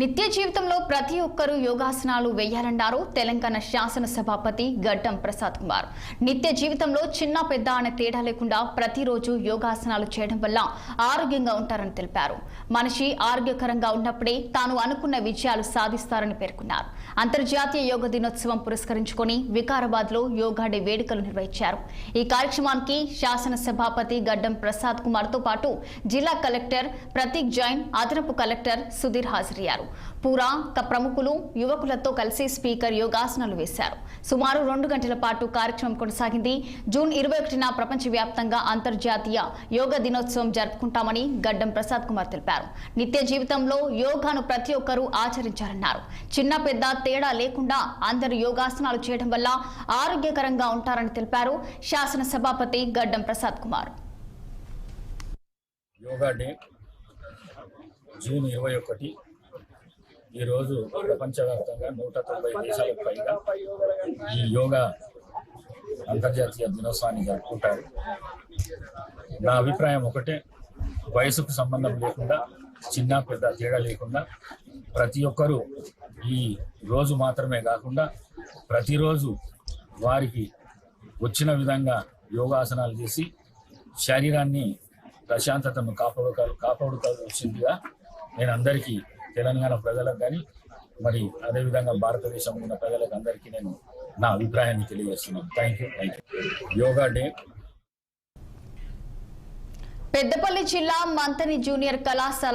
నిత్య జీవితంలో ప్రతి ఒక్కరూ యోగాసనాలు వేయాలన్నారు తెలంగాణ శాసన సభాపతి గడ్డం ప్రసాద్ కుమార్. నిత్య జీవితంలో చిన్న పెద్ద అనే తేడా లేకుండా ప్రతిరోజు యోగాసనాలు చేయడం వల్ల ఆరోగ్యంగా ఉంటారని తెలిపారు. మనిషి ఆరోగ్యకరంగా ఉన్నప్పుడే తాను అనుకున్న విజయాలు సాధిస్తారని పేర్కొన్నారు. అంతర్జాతీయ యోగ దినోత్సవం పురస్కరించుకొని వికారాబాద్లో యోగా డే వేడుకలు నిర్వహించారు. ఈ కార్యక్రమానికి శాసన సభాపతి గడ్డం ప్రసాద్ కుమార్తో పాటు జిల్లా కలెక్టర్ ప్రతీక్ జైన్ అదనపు కలెక్టర్ సుధీర్ హాజరయ్యారు. పూరా ప్రముఖులు యువకులతో కలిసి స్పీకర్ యోగాసనాలు వేశారు. సుమారు రెండు గంటల పాటు కార్యక్రమం కొనసాగింది. జూన్ ఇరవై ఒకటిన ప్రపంచవ్యాప్తంగా అంతర్జాతీయ యోగా దినోత్సవం జరుపుకుంటామని గడ్డం ప్రసాద్ కుమార్ తెలిపారు. నిత్య జీవితంలో యోగాను ప్రతి ఒక్కరూ ఆచరించారన్నారు చిన్న పెద్ద తేడా లేకుండా అందరూ యోగాసనాలు చేయడం వల్ల ఆరోగ్యకరంగా ఉంటారని తెలిపారు శాసన సభాపతి గడ్డం ప్రసాద్ కుమార్. యోగా డే జూన్ ఇరవై ఒకటి ఈరోజు ప్రపంచవ్యాప్తంగా నూట తొంభై దేశాలకు పైగా ఈ యోగా అంతర్జాతీయ దినోత్సవాన్ని జరుపుకుంటారు. నా అభిప్రాయం ఒకటే వయసుకు సంబంధం లేకుండా చిన్న పెద్ద తేడా లేకుండా ప్రతి ఒక్కరూ ఈ రోజు మాత్రమే కాకుండా ప్రతిరోజు వారికి వచ్చిన విధంగా యోగాసనాలు చేసి శరీరాన్ని ప్రశాంతతను కాపాడు కాపాడుకోవాల్సిందిగా నేను అందరికీ తెలంగాణ ప్రజలకు కానీ మరి అదేవిధంగా భారతదేశంలో ఉన్న ప్రజలకు అందరికీ నేను నా అభిప్రాయాన్ని తెలియజేస్తున్నాను. Thank you thank you yoga day Peddapalli జిల్లా మంతని జూనియర్ కళాశాల